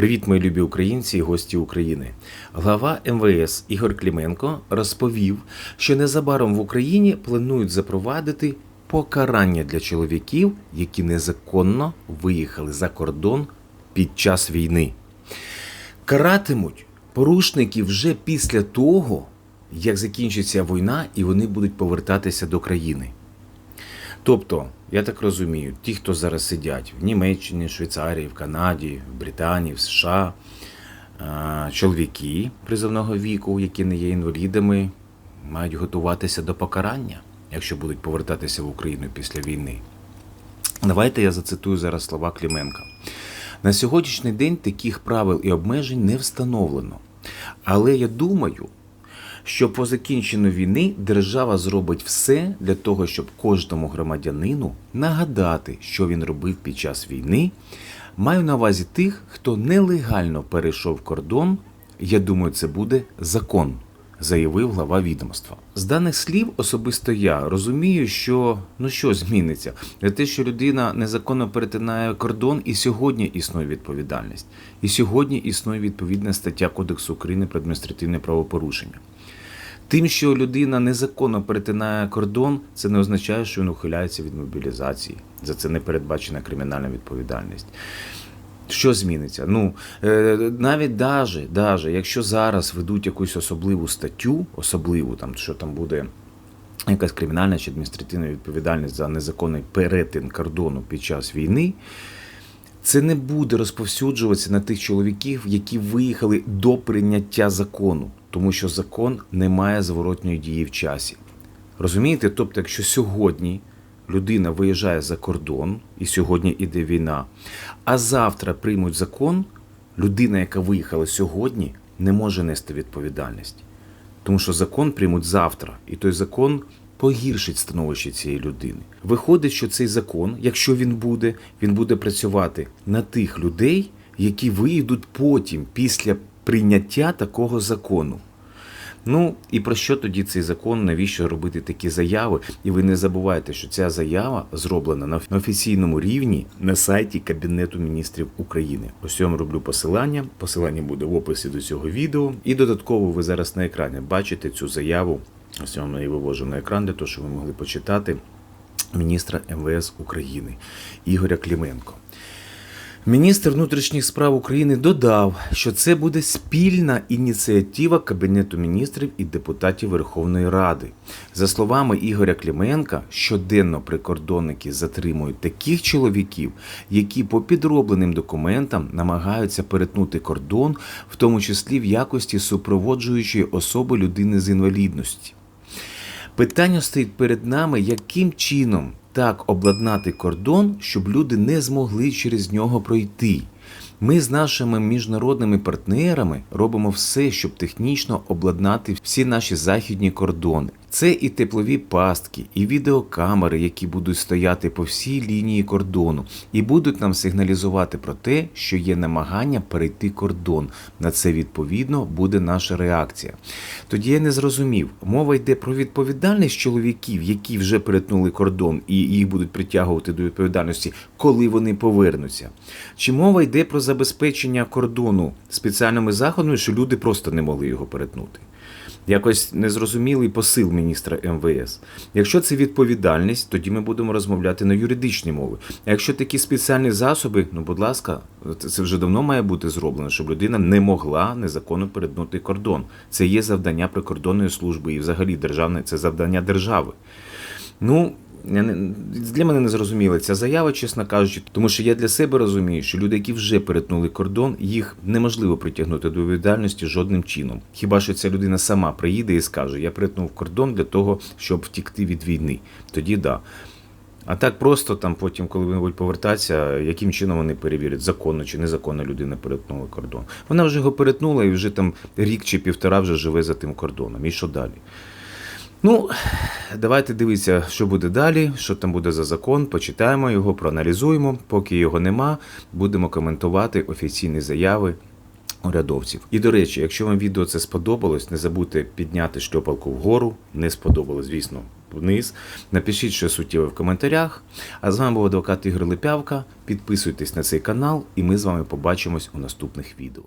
Привіт, мої любі українці і гості України. Глава МВС Ігор Кліменко розповів, що незабаром в Україні планують запровадити покарання для чоловіків, які незаконно виїхали за кордон під час війни. Каратимуть порушників вже після того, як закінчиться війна, і вони будуть повертатися до країни. Тобто, я так розумію, ті, хто зараз сидять в Німеччині, Швейцарії, в Канаді, в Британії, в США, чоловіки призовного віку, які не є інвалідами, мають готуватися до покарання, якщо будуть повертатися в Україну після війни. Давайте я зацитую зараз слова Кліменка. На сьогоднішній день таких правил і обмежень не встановлено. Але я думаю, що по закінченню війни держава зробить все для того, щоб кожному громадянину нагадати, що він робив під час війни. Маю на увазі тих, хто нелегально перейшов кордон. Я думаю, це буде закон, заявив глава відомства. З даних слів особисто я розумію, що ну що зміниться для те, що людина незаконно перетинає кордон, і сьогодні існує відповідальність. І сьогодні існує відповідна стаття Кодексу України про адміністративне правопорушення. Тим, що людина незаконно перетинає кордон, це не означає, що він ухиляється від мобілізації. За це не передбачена кримінальна відповідальність. Що зміниться? Ну е, навіть даже, даже, якщо зараз ведуть якусь особливу статтю, особливу там, що там буде якась кримінальна чи адміністративна відповідальність за незаконний перетин кордону під час війни. Це не буде розповсюджуватися на тих чоловіків, які виїхали до прийняття закону, тому що закон не має зворотньої дії в часі. Розумієте? Тобто, якщо сьогодні людина виїжджає за кордон, і сьогодні іде війна, а завтра приймуть закон, людина, яка виїхала сьогодні, не може нести відповідальність. Тому що закон приймуть завтра, і той закон погіршить становище цієї людини. Виходить, що цей закон, якщо він буде, він буде працювати на тих людей, які виїдуть потім, після прийняття такого закону. Ну і про що тоді цей закон? Навіщо робити такі заяви? І ви не забувайте, що ця заява зроблена на офіційному рівні на сайті Кабінету міністрів України. Ось вам роблю посилання. Посилання буде в описі до цього відео. І додатково ви зараз на екрані бачите цю заяву. Ось я вам її вивожу на екран для того, щоб ви могли почитати міністра МВС України Ігоря Кліменко. Міністр внутрішніх справ України додав, що це буде спільна ініціатива Кабінету міністрів і депутатів Верховної Ради. За словами Ігоря Клименка, щоденно прикордонники затримують таких чоловіків, які по підробленим документам намагаються перетнути кордон, в тому числі в якості супроводжуючої особи людини з інвалідності. Питання стоїть перед нами, яким чином так обладнати кордон, щоб люди не змогли через нього пройти. Ми з нашими міжнародними партнерами робимо все, щоб технічно обладнати всі наші західні кордони. Це і теплові пастки, і відеокамери, які будуть стояти по всій лінії кордону, і будуть нам сигналізувати про те, що є намагання перейти кордон. На це відповідно буде наша реакція. Тоді я не зрозумів, мова йде про відповідальність чоловіків, які вже перетнули кордон, і їх будуть притягувати до відповідальності, коли вони повернуться. Чи мова йде про забезпечення кордону спеціальними заходами, що люди просто не могли його перетнути? Якось незрозумілий посил міністра МВС. Якщо це відповідальність, тоді ми будемо розмовляти на юридичній мові. А якщо такі спеціальні засоби, ну будь ласка, це вже давно має бути зроблено, щоб людина не могла незаконно перетнути кордон. Це є завдання прикордонної служби і взагалі державне це завдання держави. Ну, для мене не зрозуміла ця заява, чесно кажучи, тому що я для себе розумію, що люди, які вже перетнули кордон, їх неможливо притягнути до відповідальності жодним чином. Хіба що ця людина сама приїде і скаже: Я перетнув кордон для того, щоб втікти від війни. Тоді да. А так просто там потім, коли вони будуть повертатися, яким чином вони перевірять, законно чи незаконно людина перетнула кордон. Вона вже його перетнула і вже там рік чи півтора вже живе за тим кордоном. І що далі? Ну, давайте дивитися, що буде далі, що там буде за закон. Почитаємо його, проаналізуємо. Поки його нема, будемо коментувати офіційні заяви урядовців. І до речі, якщо вам відео це сподобалось, не забудьте підняти шльопалку вгору. Не сподобалось, звісно. вниз. Напишіть щось суттєве в коментарях. А з вами був адвокат Ігор Липявка. Підписуйтесь на цей канал, і ми з вами побачимось у наступних відео.